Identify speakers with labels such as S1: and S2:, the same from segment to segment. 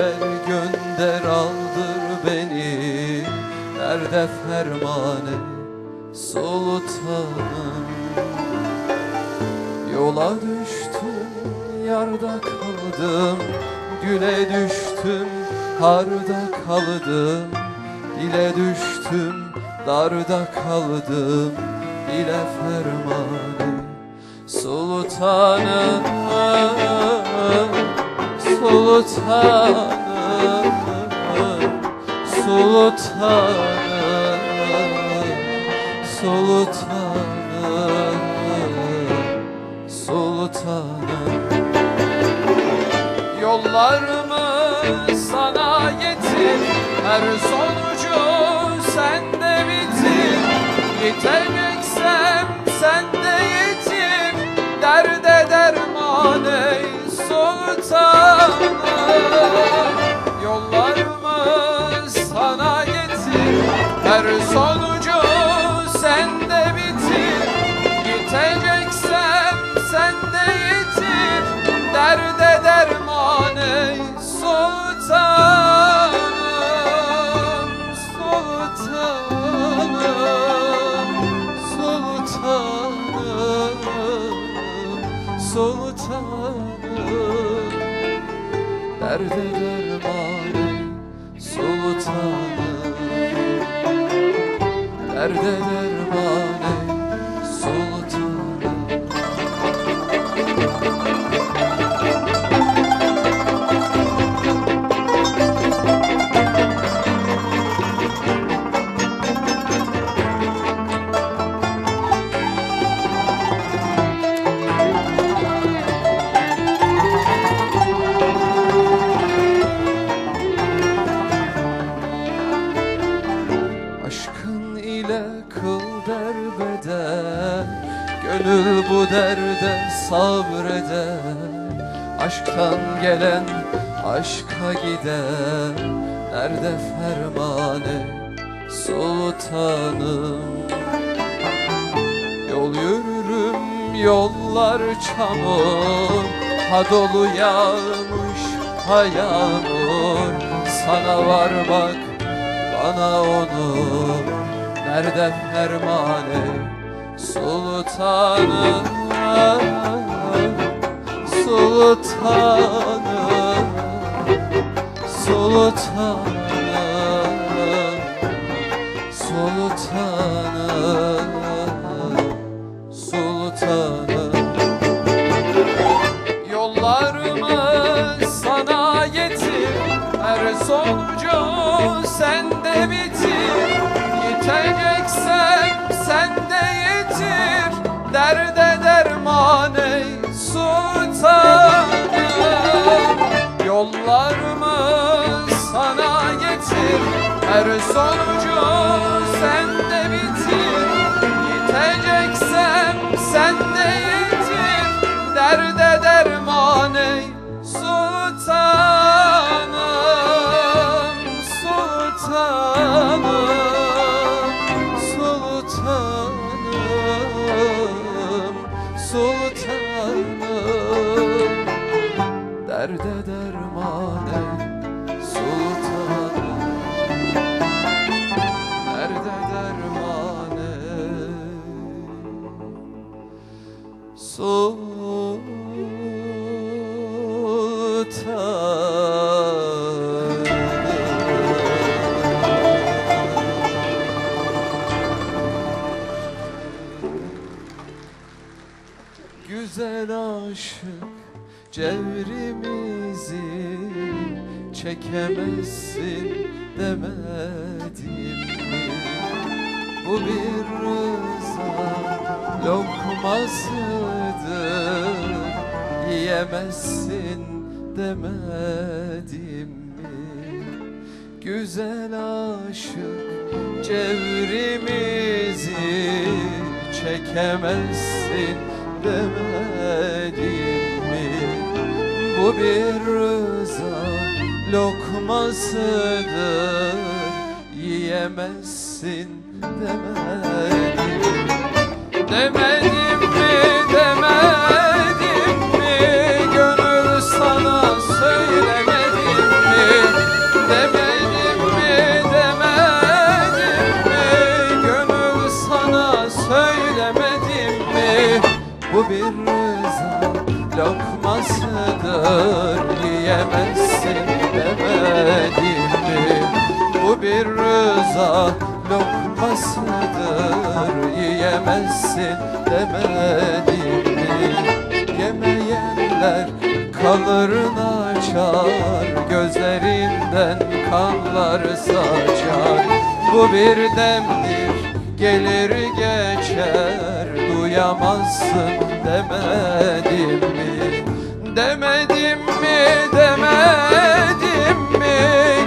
S1: Haber gönder aldır beni. Nerede fermane sultanım. Yola düştüm yarda kaldım. Güle düştüm harda kaldım. Dile düştüm darda kaldım. Dile fermane Sultanım Sultanım Sultanım Sultanım Sultanım Yollarımı sana getir. Her sonucu sende bitir. Gideceksem Sultanım Derde derman ey sultanım. Derde derman sabreder Aşktan gelen aşka gider Nerede fermane sultanım? Yol yürürüm yollar çamur Ha dolu yağmış ha yağmur. Sana varmak bana onu Nerede fermane sultanım Sultanım Sultanım Sultanım Sultanım. Yollarımı sana getir Her sonucu Her sonucu sende Güzel aşık cevrimizi çekemezsin demedim mi? Bu bir rıza lokmasıdır Yiyemezsin demedim mi? Güzel aşık cevrimizi çekemezsin demedim mi? Bu bir rıza lokmasıdır. Yiyemezsin demedim Demedim rıza lokmasıdır Yiyemezsin demedim mi? Bu bir rıza lokmasıdır Yiyemezsin demedim mi? Yemeyenler kalırını açar Gözlerinden kanlar saçar. Bu bir demdir gelir geçer Duyamazsın demedim mi? Demedim mi demedim mi?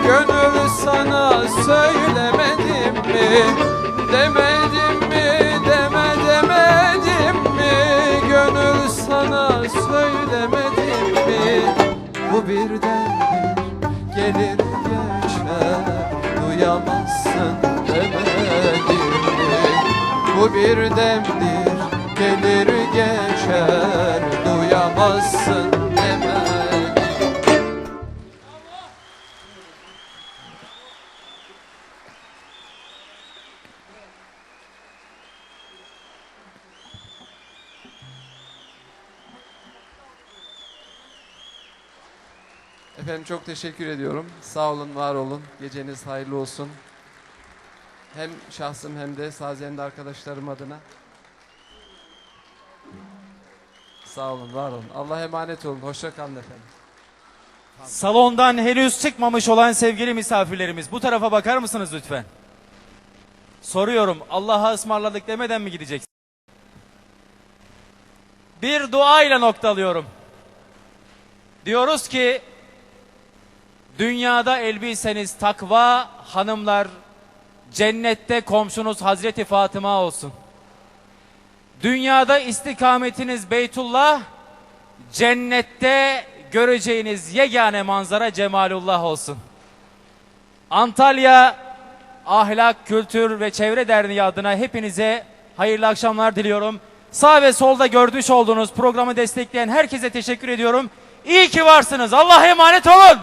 S1: Gönül sana söylemedim mi? Demedim mi deme demedim mi? Gönül sana söylemedim mi? Bu birdendir gelir geçer Duyamazsın demedim mi? Bu bir demdir gelir geçer Duyamazsın demedim Efendim çok teşekkür ediyorum. Sağ olun, var olun. Geceniz hayırlı olsun. Hem şahsım hem de sazende arkadaşlarım adına. Sağ olun, var olun. Allah'a emanet olun. Hoşça kalın efendim.
S2: Salondan henüz çıkmamış olan sevgili misafirlerimiz bu tarafa bakar mısınız lütfen? Soruyorum Allah'a ısmarladık demeden mi gideceksin? Bir dua ile noktalıyorum. Diyoruz ki dünyada elbiseniz takva hanımlar cennette komşunuz Hazreti Fatıma olsun. Dünyada istikametiniz Beytullah cennette göreceğiniz yegane manzara cemalullah olsun. Antalya Ahlak, Kültür ve Çevre Derneği adına hepinize hayırlı akşamlar diliyorum. Sağ ve solda görmüş olduğunuz programı destekleyen herkese teşekkür ediyorum. İyi ki varsınız. Allah'a emanet olun.